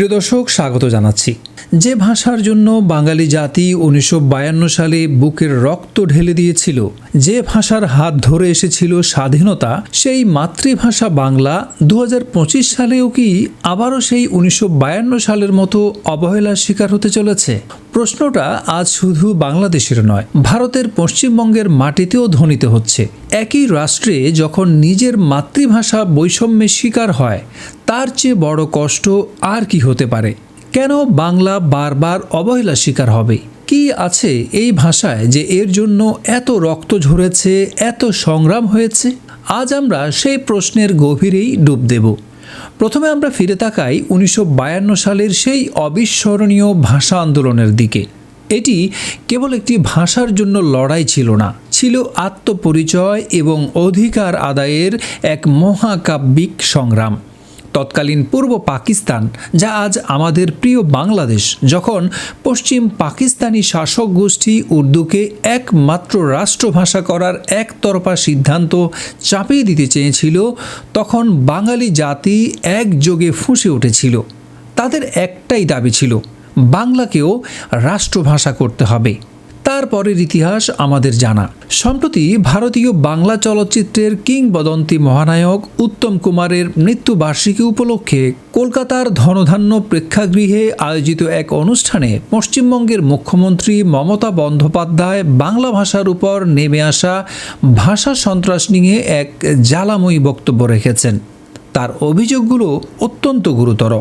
প্রিয় দর্শক, স্বাগত জানাচ্ছি। যে ভাষার জন্য বাঙালি জাতি উনিশশো বায়ান্ন সালে বুকের রক্ত ঢেলে দিয়েছিল, যে ভাষার হাত ধরে এসেছিল স্বাধীনতা, সেই মাতৃভাষা বাংলা দু হাজার পঁচিশ সালেও কি আবারও সেই উনিশশো বায়ান্ন সালের মতো অবহেলার শিকার হতে চলেছে? প্রশ্নটা আজ শুধু বাংলাদেশের নয়, ভারতের পশ্চিমবঙ্গের মাটিতেও ধ্বনিত হচ্ছে। একই রাষ্ট্রে যখন নিজের মাতৃভাষা বৈষম্যের শিকার হয়, তার চেয়ে বড় কষ্ট আর কি হতে পারে? কেন বাংলা বারবার অবহেলা শিকার হবে? কি আছে এই ভাষায় যে এর জন্য এত রক্ত ঝরেছে, এত সংগ্রাম হয়েছে? আজ আমরা সেই প্রশ্নের গভীরেই ডুব দেব। প্রথমে আমরা ফিরে তাকাই উনিশশো বায়ান্ন সালের সেই অবিস্মরণীয় ভাষা আন্দোলনের দিকে। এটি কেবল একটি ভাষার জন্য লড়াই ছিল না, ছিল আত্মপরিচয় এবং অধিকার আদায়ের এক মহাকাব্যিক সংগ্রাম। তৎকালীন পূর্ব পাকিস্তান, যা আজ আমাদের প্রিয় বাংলাদেশ, যখন পশ্চিম পাকিস্তানি শাসক গোষ্ঠী উর্দুকে একমাত্র রাষ্ট্রভাষা করার একতরফা সিদ্ধান্ত চাপিয়ে দিতে চেয়েছিল, তখন বাঙালি জাতি একযোগে ফুঁসে উঠেছিল। তাদের একটাই দাবি ছিল, বাংলাকেও রাষ্ট্রভাষা করতে হবে। তারপরের ইতিহাস আমাদের জানা। সম্প্রতি ভারতীয় বাংলা চলচ্চিত্রের কিংবদন্তি মহানায়ক উত্তম কুমারের মৃত্যুবার্ষিকী উপলক্ষে কলকাতার ধনধান্য প্রেক্ষাগৃহে আয়োজিত এক অনুষ্ঠানে পশ্চিমবঙ্গের মুখ্যমন্ত্রী মমতা বন্দ্যোপাধ্যায় বাংলা ভাষার উপর নেমে আসা ভাষা সন্ত্রাস নিয়ে এক জ্বালাময়ী বক্তব্য রেখেছেন। তার অভিযোগগুলো অত্যন্ত গুরুতর।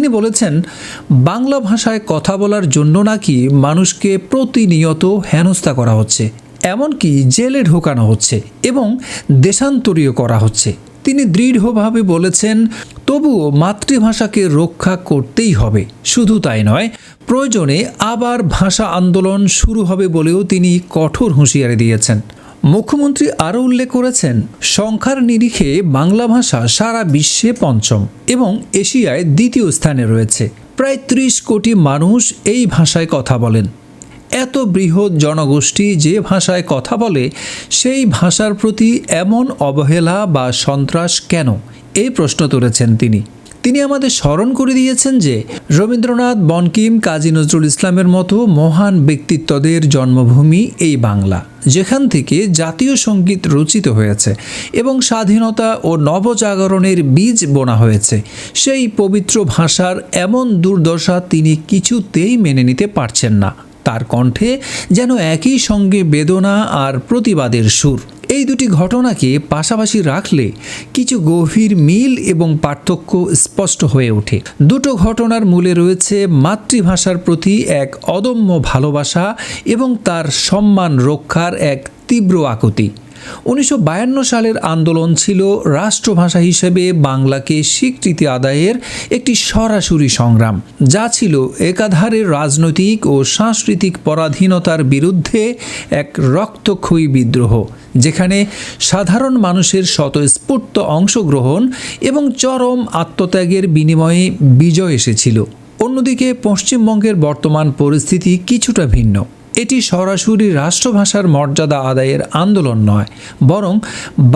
তিনি বলেছেন, বাংলা ভাষায় কথা বলার জন্য নাকি মানুষকে প্রতিনিয়ত হেনস্থা করা হচ্ছে, এমনকি জেলে ঢোকানো হচ্ছে এবং দেশান্তরীয় করা হচ্ছে। তিনি দৃঢ়ভাবে বলেছেন, তবুও মাতৃভাষাকে রক্ষা করতেই হবে। শুধু তাই নয়, প্রয়োজনে আবার ভাষা আন্দোলন শুরু হবে বলেও তিনি কঠোর হুঁশিয়ারি দিয়েছেন। মুখ্যমন্ত্রী আরও উল্লেখ করেছেন, সংখ্যার নিরিখে বাংলা ভাষা সারা বিশ্বে পঞ্চম এবং এশিয়ায় দ্বিতীয় স্থানে রয়েছে। প্রায় ত্রিশ কোটি মানুষ এই ভাষায় কথা বলেন। এত বৃহৎ জনগোষ্ঠী যে ভাষায় কথা বলে, সেই ভাষার প্রতি এমন অবহেলা বা সন্ত্রাস কেন? এই প্রশ্ন তুলেছেন তিনি। তিনি আমাদের স্মরণ করে দিয়েছেন যে রবীন্দ্রনাথ, বনকিম, কাজী নজরুল ইসলামের মতো মহান ব্যক্তিত্বদের জন্মভূমি এই বাংলা, যেখান থেকে জাতীয় সংগীত রচিত হয়েছে এবং স্বাধীনতা ও নবজাগরণের বীজ বোনা হয়েছে। সেই পবিত্র ভাষার এমন দুর্দশা তিনি কিছুতেই মেনে নিতে পারছেন না। তার কণ্ঠে যেন একই সঙ্গে বেদনা আর প্রতিবাদের সুর। এই দুটি ঘটনাকে পাশাপাশি রাখলে কিছু গভীর মিল এবং পার্থক্য স্পষ্ট হয়ে ওঠে। দুটো ঘটনার মূলে রয়েছে মাতৃভাষার প্রতি এক অদম্য ভালোবাসা এবং তার সম্মান রক্ষার এক তীব্র আকুতি। উনিশশো বায়ান্ন সালের আন্দোলন ছিল রাষ্ট্রভাষা হিসেবে বাংলাকে স্বীকৃতি আদায়ের একটি সরাসরি সংগ্রাম, যা ছিল একাধারে রাজনৈতিক ও সাংস্কৃতিক পরাধীনতার বিরুদ্ধে এক রক্তক্ষয়ী বিদ্রোহ, যেখানে সাধারণ মানুষের স্বতঃস্ফূর্ত অংশগ্রহণ এবং চরম আত্মত্যাগের বিনিময়ে বিজয় এসেছিল। অন্যদিকে পশ্চিমবঙ্গের বর্তমান পরিস্থিতি কিছুটা ভিন্ন। এটি সরাসরি রাষ্ট্রভাষার মর্যাদা আদায়ের আন্দোলন নয়, বরং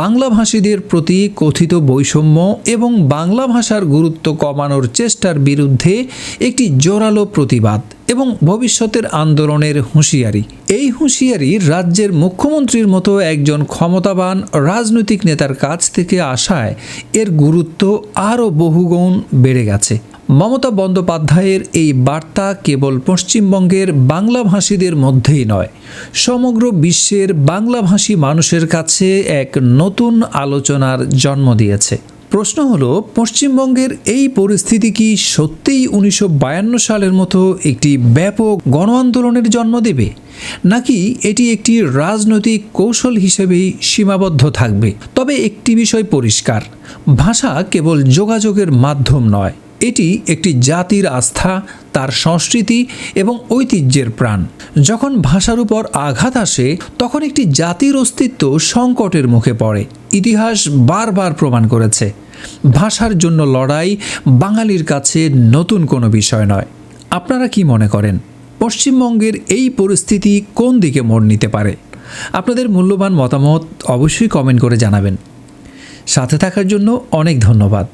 বাংলাভাষীদের প্রতি কথিত বৈষম্য এবং বাংলা ভাষার গুরুত্ব কমানোর চেষ্টার বিরুদ্ধে একটি জোরালো প্রতিবাদ এবং ভবিষ্যতের আন্দোলনের হুঁশিয়ারি। এই হুঁশিয়ারি রাজ্যের মুখ্যমন্ত্রীর মতো একজন ক্ষমতাবান রাজনৈতিক নেতার কাছ থেকে আসায় এর গুরুত্ব আরও বহুগুণ বেড়ে গেছে। মমতা বন্দ্যোপাধ্যায়ের এই বার্তা কেবল পশ্চিমবঙ্গের বাংলাভাষীদের মধ্যেই নয়, সমগ্র বিশ্বের বাংলাভাষী মানুষের কাছে এক নতুন আলোচনার জন্ম দিয়েছে। প্রশ্ন হলো, পশ্চিমবঙ্গের এই পরিস্থিতি কি সত্যিই উনিশশো বায়ান্ন সালের মতো একটি ব্যাপক গণ আন্দোলনের জন্ম দেবে? নাকি এটি একটি রাজনৈতিক কৌশল হিসেবেই সীমাবদ্ধ থাকবে? তবে একটি বিষয় পরিষ্কার, ভাষা কেবল যোগাযোগের মাধ্যম নয় এটি একটি জাতির আস্থা, তার সংস্কৃতি এবং ঐতিহ্যের প্রাণ। যখন ভাষার উপর আঘাত আসে, তখন একটি জাতির অস্তিত্ব সংকটের মুখে পড়ে। ইতিহাস বারবার প্রমাণ করেছে, ভাষার জন্য লড়াই বাঙালির কাছে নতুন কোনো বিষয় নয়। আপনারা কি মনে করেন, পশ্চিমবঙ্গের এই পরিস্থিতি কোন দিকে মোড় নিতে পারে? আপনাদের মূল্যবান মতামত অবশ্যই কমেন্ট করে জানাবেন। সাথে থাকার জন্য অনেক ধন্যবাদ।